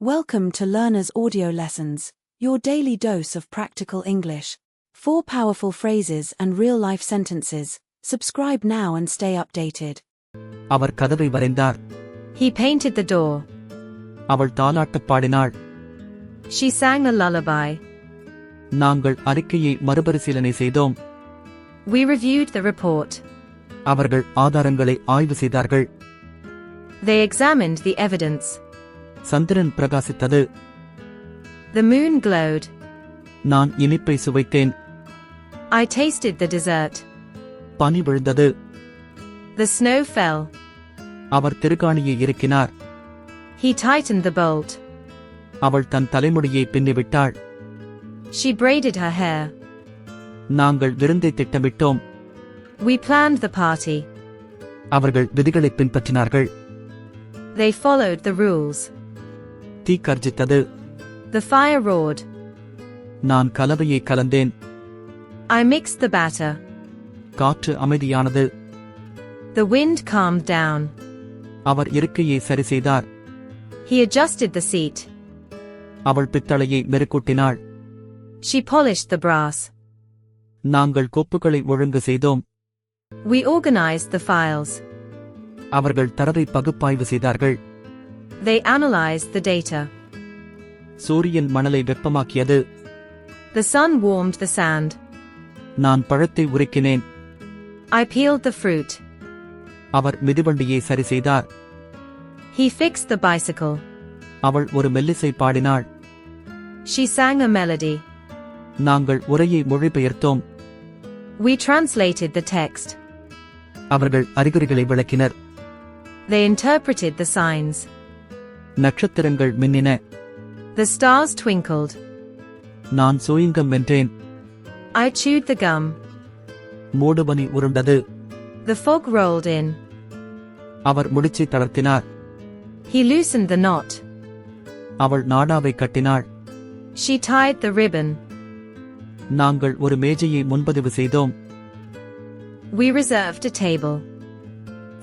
Welcome to Learner's Audio Lessons, your daily dose of practical English. Four powerful phrases and real life sentences. Subscribe now and stay updated. அவர் கதவை வரைந்தார் He painted the door. அவள் தாலாட்டப் பாடினாள் She sang a lullaby. நாங்கள் அறிக்கையை மறுபரிசீலனை செய்தோம் We reviewed the report. அவர்கள் ஆதாரங்களை ஆய்வு செய்தார்கள் They examined the evidence. Chandran பிரகாசித்தது The moon glowed. நான் இனிப்பை சுவைத்தேன் I tasted the dessert. பனி விழுந்தது The snow fell. Our திருகாணியை இறுக்கினார் He tightened the bolt. அவள் தன் தலைமுடியை பின்னிவிட்டாள் She braided her hair. நாங்கள் விருந்தை திட்டமிட்டோம் We planned the party. அவர்கள் விதிகளை பின்பற்றினார்கள் They followed the rules. தீ கர்ஜித்தது The fire roared. நான் கலவையை கலந்தேன் I mixed the batter. காற்று அமைதியானது The wind calmed down. அவர் இருக்கையை சரி செய்தார் He adjusted the seat. அவள் பித்தளையை மெருக்கூட்டினாள் She polished the brass. நாங்கள் கோப்புகளை ஒழுங்கு செய்தோம் We organized the files. அவர்கள் தரவை பகுப்பாய்வு செய்தார்கள் They analyzed the data. சூரியன் மணலை வெப்பமாக்கியது The sun warmed the sand. நான் பழத்தை உருக்கினேன் I peeled the fruit. அவர் மிதிவண்டியை சரி செய்தார் He fixed the bicycle. அவள் ஒரு மெல்லிசை பாடினாள் She sang a melody. நாங்கள் உரையை மொழிபெயர்த்தோம் We translated the text. அவர்கள் அறிகுறிகளை விளக்கினர் They interpreted the signs. நட்சத்திரங்கள் மின்னின The stars twinkled. நான் சோயிங்கம் வென்றேன் I chewed the gum. மூடுபனி உருண்டது The fog rolled in. Our முடிச்சை தளர்த்தினார் He loosened the knot. அவள் நாடாவை கட்டினாள் She tied the ribbon. நாங்கள் ஒரு மேஜையை முன்பதிவு செய்தோம் We reserved a table.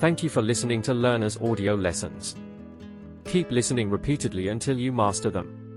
Thank you for listening to Learner's audio lessons. Keep listening repeatedly until you master them.